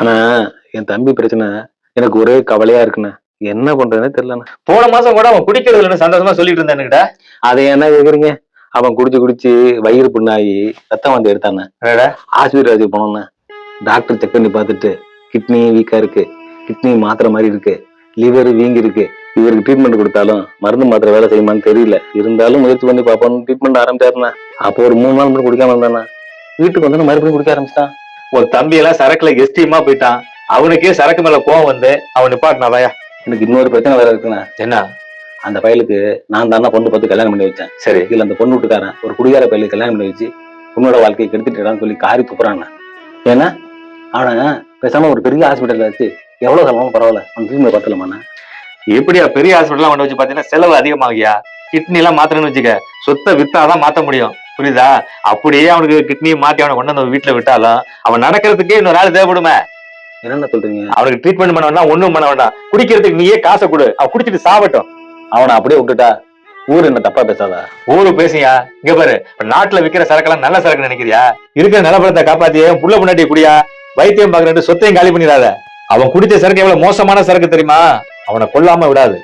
ஆனா என் தம்பி பிரச்சனை. எனக்கு ஒரே கவலையா இருக்குண்ணே. என்ன பண்றதுனே தெரியலண்ணே. போன மாசம் கூட அவன் குடிக்கிறது இல்லைன்னு சந்தோஷமா சொல்லிட்டு இருந்தா என்கிட்ட அதை என்ன கேக்குறீங்க அவன் குடிச்சு குடிச்சு வயிறு புண்ணாகி ரத்தம் வந்து எடுத்தானே. ஆஸ்பத்திரி போனோன்னே டாக்டர் செக் பண்ணி பார்த்துட்டு கிட்னி வீக்கா இருக்கு. கிட்னி மாத்திரை மாதிரி இருக்கு. லிவர் வீங்கி இருக்கு. இவருக்கு ட்ரீட்மெண்ட் கொடுத்தாலும் மருந்து மாத்திரை வேலை செய்யுமான்னு தெரியல. இருந்தாலும் முயற்சி பண்ணி பார்ப்போம் ட்ரீட்மெண்ட் ஆரம்பிச்சாருண்ணா. அப்போ ஒரு மூணு நாள் மட்டும் குடிக்காம இருந்தானே. வீட்டுக்கு வந்து மறுபடியும் குடிக்க ஆரம்பிச்சிட்டான். உன் தம்பி எல்லாம் சரக்குல எஸ்டிமா போயிட்டான். அவனுக்கே சரக்கு மேல கோவம் வந்து அவன் நிப்பாட்டினாதாயா? எனக்கு இன்னொரு பிரச்சனை வேற இருக்குண்ணே. என்ன? அந்த பயலுக்கு நான் தானே பொண்ணு பார்த்து கல்யாணம் பண்ணி வச்சேன். சரி. இதுல அந்த பொண்ணு வீட்டுக்காரன் ஒரு குடிகார பையலுக்கு கல்யாணம் பண்ணி வச்சு பொண்ணோட வாழ்க்கையை கெடுத்துட்டான்னு சொல்லி காரி துப்புறாங்க. ஏன்னா அவனை பேசாம ஒரு பெரிய ஹாஸ்பிட்டல்ல வச்சு எவ்வளவு செலவும் பரவாயில்ல. அவன் ட்ரீட்மெண்ட் பார்த்தலாமாண்ணா எப்படியா பெரிய ஹாஸ்பிட்டல்லாம் கொண்டு வச்சு பாத்தீங்கன்னா செலவு அதிகமாகியா கிட்னி எல்லாம் மாத்தணும்னு வச்சுக்க சொத்தை வித்தாதான் மாத்த முடியும். புரியுதா? அப்படியே அவனுக்கு கிட்னி மாத்தி அவனை கொண்டு வந்து வீட்டுல விட்டாலும் அவன் நடக்கிறதுக்கே இன்னொரு ஆள் தேவைப்படுமே. என்னென்ன சொல்றீங்க? அவனுக்கு ட்ரீட்மெண்ட் பண்ண வேண்டாம் ஒண்ணும் பண்ண வேண்டாம். குடிக்கிறதுக்கு நீயே காசை கொடு. அவன் குடிச்சிட்டு சாவட்டும். அவனை அப்படியே விட்டுட்டா ஊர் என்ன தப்பா பேசாதா? ஊரு பேசியா இங்க பாரு நாட்டுல விக்கிற சரக்கெல்லாம் நல்ல சரக்கு நினைக்கிறியா? இருக்கிற நிலப்பரத்தை காப்பாத்தியே புள்ள முன்னாடி குடியா? வைத்தியம் பாக்குறேன் சொத்தையும் காலி பண்ணிடாத. அவன் குடிச்ச சரக்கு எவ்வளவு மோசமான சரக்கு தெரியுமா? அவனை கொல்லாம விடாது.